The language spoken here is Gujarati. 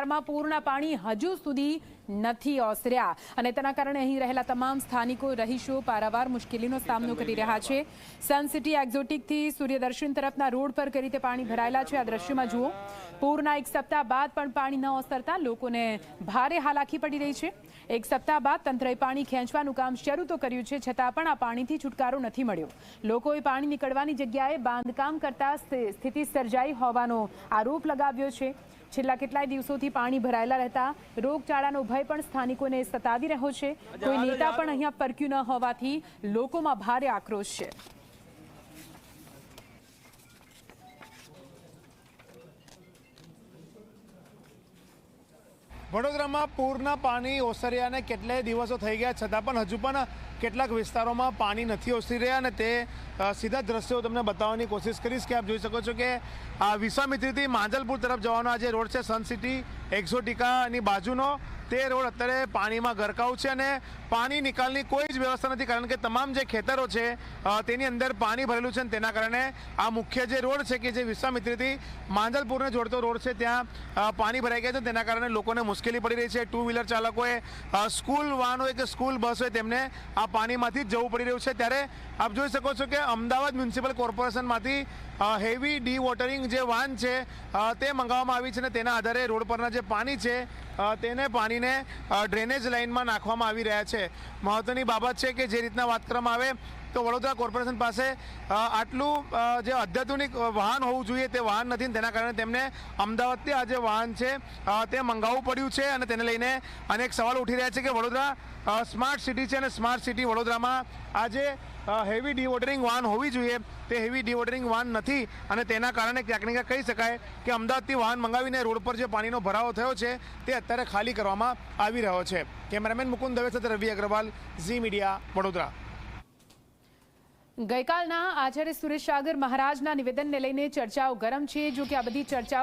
વિસ્તારમાં પૂરના પાણી હજુ સુધી નથી ઓસર્યા. અને તેના કારણે અહીં રહેલા તમામ સ્થાનિકો, રહીશો, પારાવાર મુશ્કેલીનો સામનો કરી રહ્યા છે. સન સિટી એક્ઝોટિકથી સૂર્યદર્શન તરફના રોડ પર કઈ રીતે પાણી ભરાયેલા છે આ દ્રશ્યમાં જુઓ. પૂરના એક સપ્તાહ બાદ પણ પાણી ન ઓસરતા લોકોને ભારે હાલાકી પડી રહી છે. એક સપ્તાહ બાદ તંત્રએ પાણી ખેંચવાનું કામ શરૂ તો કર્યું છે, છતાં પણ આ પાણીથી છુટકારો નથી મળ્યો. લોકોએ પાણી નીકળવાની જગ્યાએ બાંધકામ કરતા સ્થિતિ સર્જાઈ હોવાનો આરોપ લગાવ્યો છે. છેલ્લા કેટલાય દિવસોથી પાણી ભરાયેલા રહેતા રોગચાળાનો ભય પણ સ્થાનિકોને સતાવી રહ્યો છે. કોઈ નેતા પણ અહીંયા પરક્યું ન હોવાથી લોકોમાં ભારે આક્રોશ છે. વડોદરામાં પૂરના પાણી ઓસર્યાને કેટલાય દિવસો થઈ ગયા છતાં પણ હજુ પણ કેટલાક વિસ્તારોમાં પાણી નથી ઓસરી રહ્યા અને તે સીધા દ્રશ્યો તમને બતાવવાની કોશિશ કરીશ કે આપ જોઈ શકો છો કે આ વિશ્વામિત્રીથી માંજલપુર તરફ જવાનો આ જે રોડ છે સન સિટી એક્ઝોટિકાની બાજુનો. તે રોડ અત્યારે પાણીમાં ગરકાવ છે અને પાણી નિકાલની કોઈ જ વ્યવસ્થા નથી, કારણ કે તમામ જે ખેતરો છે તેની અંદર પાણી ભરેલું છે અને તેના કારણે આ મુખ્ય જે રોડ છે કે જે વિશ્વામિત્રીથી માંજલપુરને જોડતો રોડ છે, ત્યાં પાણી ભરાઈ ગયા છે. તેના કારણે લોકોને મુશ્કેલી પડી રહી છે. ટુ વ્હીલર ચાલકોએ સ્કૂલ વાહન હોય કે સ્કૂલ બસ હોય તેમને આ પાણીમાંથી જવું પડી રહ્યું છે. ત્યારે આપ જોઈ શકો છો કે અમદાવાદ મ્યુનિસિપલ કોર્પોરેશનમાંથી હેવી ડી વોટરિંગ જે વાન છે તે મંગાવવામાં આવી છે અને તેના આધારે રોડ પરના જે પાણી છે તેને પાણીને ડ્રેનેજ લાઇનમાં નાખવામાં આવી રહ્યા છે. મહત્ત્વની બાબત છે કે જે રીતના વાત કરવામાં આવે તો વડોદરા કોર્પોરેશન પાસે આટલું જે અત્યાધુનિક વાહન હોવું જોઈએ તે વાહન નથી તેના કારણે તેમને અમદાવાદથી આ જે વાહન છે તે મંગાવવું પડ્યું છે અને તેને લઈને અનેક સવાલ ઉઠી રહ્યા છે કે વડોદરા સ્માર્ટ સિટી છે અને સ્માર્ટ સિટી વડોદરામાં આજે હેવી ડિવોટરિંગ વાહન હોવી જોઈએ તે હેવી ડિવોટરિંગ વાહન નથી અને તેના કારણે ક્યાંક ક્યાંક કહી શકાય કે અમદાવાદથી વાહન મંગાવીને રોડ પર જે પાણીનો ભરાવો થયો છે તે અત્યારે ખાલી કરવામાં આવી રહ્યો છે. કેમેરામેન મુકુંદ દવે સાથે રવિ અગ્રવાલ, ઝી મીડિયા, વડોદરા. ગઈકાલના આચાર્ય સુરેશ સાગર મહારાજના નિવેદનને લઈને ચર્ચાઓ ગરમ છે. જો કે આ બધી ચર્ચાઓ